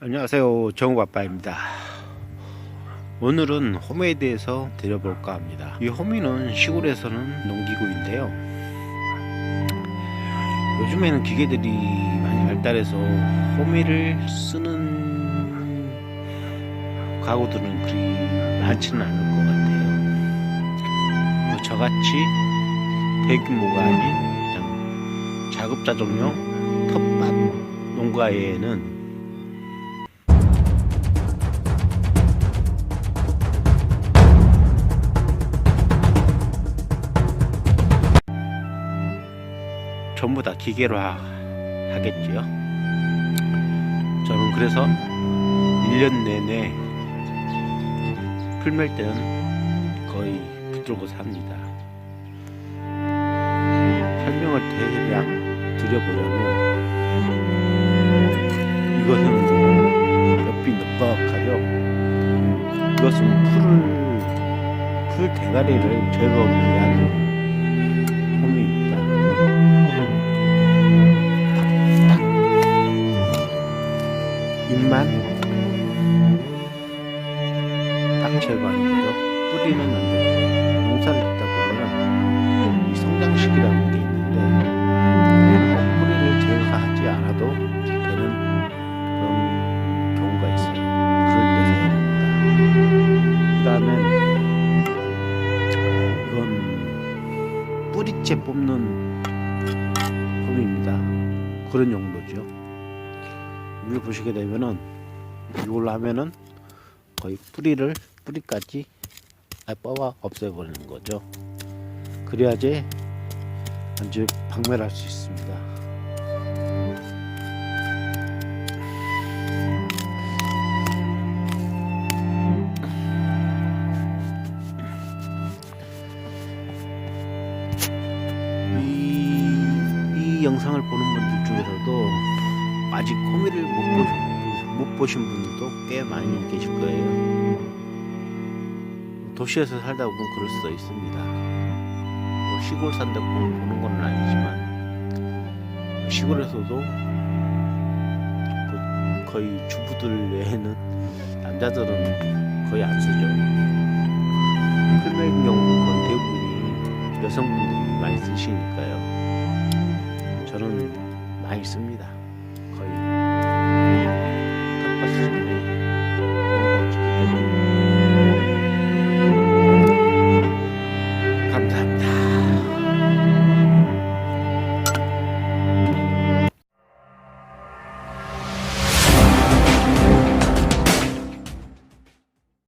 안녕하세요. 정우아빠입니다. 오늘은 호미에 대해서 드려볼까 합니다. 이 호미는 시골에서는 농기구인데요. 요즘에는 기계들이 많이 발달해서 호미를 쓰는 가구들은 그리 많지는 않을 것 같아요. 뭐 저같이 대규모가 아닌 자급자족용 텃밭 농가에는 전부 다 기계로 하, 하겠지요. 저는 그래서 1년 내내 풀멜 때는 거의 붙들고 삽니다. 설명을 대략 드려보자면 이것은 옆이 넉넉하죠. 이것은 풀을 풀 대가리를 제거하기 위한 잎만 딱 거죠. 뿌리는 안 되고 농사를 짓다 보면 이 성장 시기라는 게 있는데 꼭 뿌리를 제거하지 않아도 되는 그런 경우가 있어요. 그럴 때 사용합니다. 그 다음에 이건 뿌리째 뽑는 홈입니다. 그런 용도죠. 여기 보시게 되면은 이걸로 하면은 거의 뿌리를 뿌리까지 다 뽑아 없애버리는 거죠. 그래야지 아주 박멸할 수 있습니다. 이, 이 영상을 보는 분들 중에서도 아직 코미를 못, 보, 못 보신 분들도 꽤 많이 계실 거예요. 도시에서 살다 보면 그럴 수도 있습니다. 뭐 시골 산다고 보는 건 아니지만 시골에서도 그 거의 주부들 외에는 남자들은 거의 안 쓰죠. 필메인 경우 거의 대부분이 여성분들이 많이 쓰시니까요. 저는 많이 씁니다.